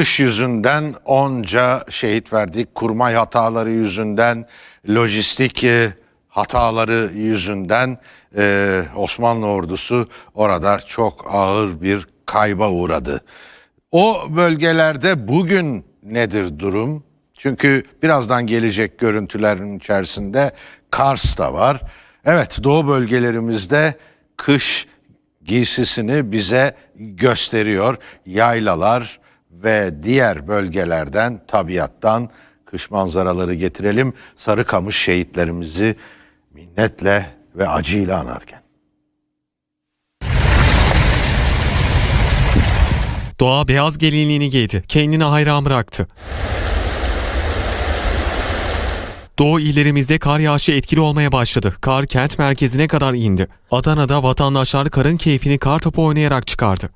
Kış yüzünden onca şehit verdik. Kurmay hataları yüzünden, lojistik e, hataları yüzünden e, Osmanlı ordusu orada çok ağır bir kayba uğradı. O bölgelerde bugün nedir durum? Çünkü birazdan gelecek görüntülerin içerisinde Kars da var. Evet doğu bölgelerimizde kış giysisini bize gösteriyor. Yaylalar ve diğer bölgelerden, tabiattan kış manzaraları getirelim. Sarıkamış şehitlerimizi minnetle ve acıyla anarken. Doğa beyaz gelinliğini giydi. Kendini hayran bıraktı. Doğu illerimizde kar yağışı etkili olmaya başladı. Kar kent merkezine kadar indi. Adana'da vatandaşlar karın keyfini kar topu oynayarak çıkardı.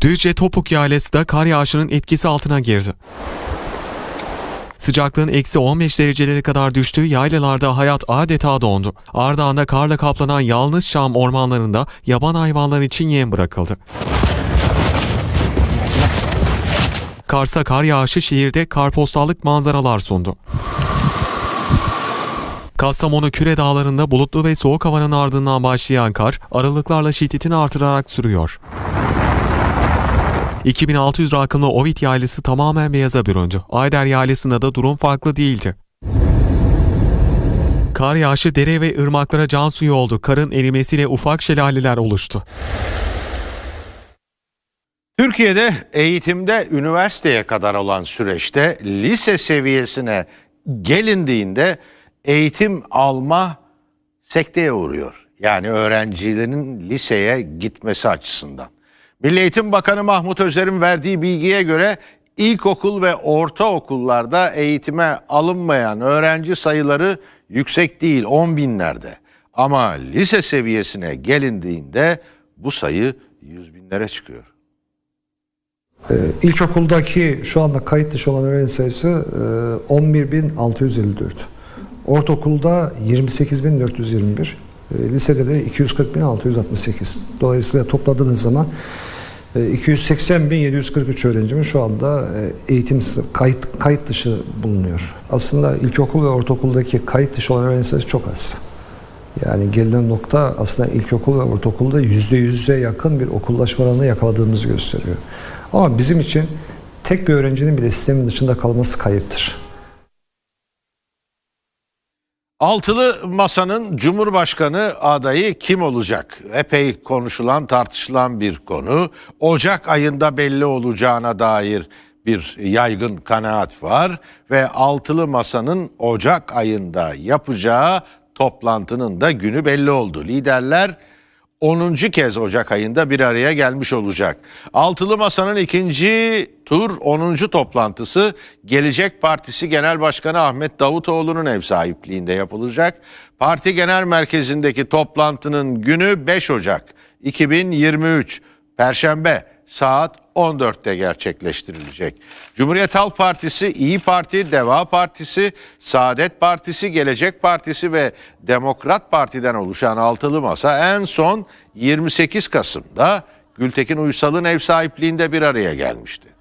Düzce Topuk Yaylası da kar yağışının etkisi altına girdi. Sıcaklığın eksi 15 derecelere kadar düştüğü yaylalarda hayat adeta dondu. Ardahan'da karla kaplanan yalnız Şam ormanlarında yaban hayvanlar için yem bırakıldı. Kars'a kar yağışı şehirde karpostallık manzaralar sundu. Kastamonu Küre Dağları'nda bulutlu ve soğuk havanın ardından başlayan kar aralıklarla şiddetini artırarak sürüyor. 2600 rakımlı Ovid yaylası tamamen beyaza büründü. Ayder yaylasında da durum farklı değildi. Kar yağışı dere ve ırmaklara can suyu oldu. Karın erimesiyle ufak şelaleler oluştu. Türkiye'de eğitimde üniversiteye kadar olan süreçte lise seviyesine gelindiğinde eğitim alma sekteye uğruyor. Yani öğrencilerin liseye gitmesi açısından. Milli Eğitim Bakanı Mahmut Özer'in verdiği bilgiye göre ilkokul ve ortaokullarda eğitime alınmayan öğrenci sayıları yüksek değil 10 binlerde. Ama lise seviyesine gelindiğinde bu sayı yüz binlere çıkıyor. İlkokuldaki şu anda kayıt dışı olan öğrenci sayısı e, 11.654. Ortaokulda 28.421. e, Lisede de 240.668. Dolayısıyla topladığınız zaman e, 280.743 öğrencimiz şu anda e, eğitim kayıt kayıt dışı bulunuyor. Aslında ilkokul ve ortaokuldaki kayıt dışı olan öğrenci sayısı çok az. Yani gelinen nokta aslında ilkokul ve ortaokulda yüzde yüze yakın bir okullaşma oranını yakaladığımızı gösteriyor. Ama bizim için tek bir öğrencinin bile sistemin dışında kalması kayıptır. Altılı Masa'nın Cumhurbaşkanı adayı kim olacak? Epey konuşulan, tartışılan bir konu. Ocak ayında belli olacağına dair bir yaygın kanaat var ve Altılı Masa'nın Ocak ayında yapacağı toplantının da günü belli oldu. Liderler 10. kez Ocak ayında bir araya gelmiş olacak. Altılı Masa'nın ikinci tur 10. toplantısı Gelecek Partisi Genel Başkanı Ahmet Davutoğlu'nun ev sahipliğinde yapılacak. Parti Genel Merkezi'ndeki toplantının günü 5 Ocak 2023 Perşembe saat 14'te gerçekleştirilecek. Cumhuriyet Halk Partisi, İyi Parti, Deva Partisi, Saadet Partisi, Gelecek Partisi ve Demokrat Parti'den oluşan altılı masa en son 28 Kasım'da Gültekin Uysal'ın ev sahipliğinde bir araya gelmişti.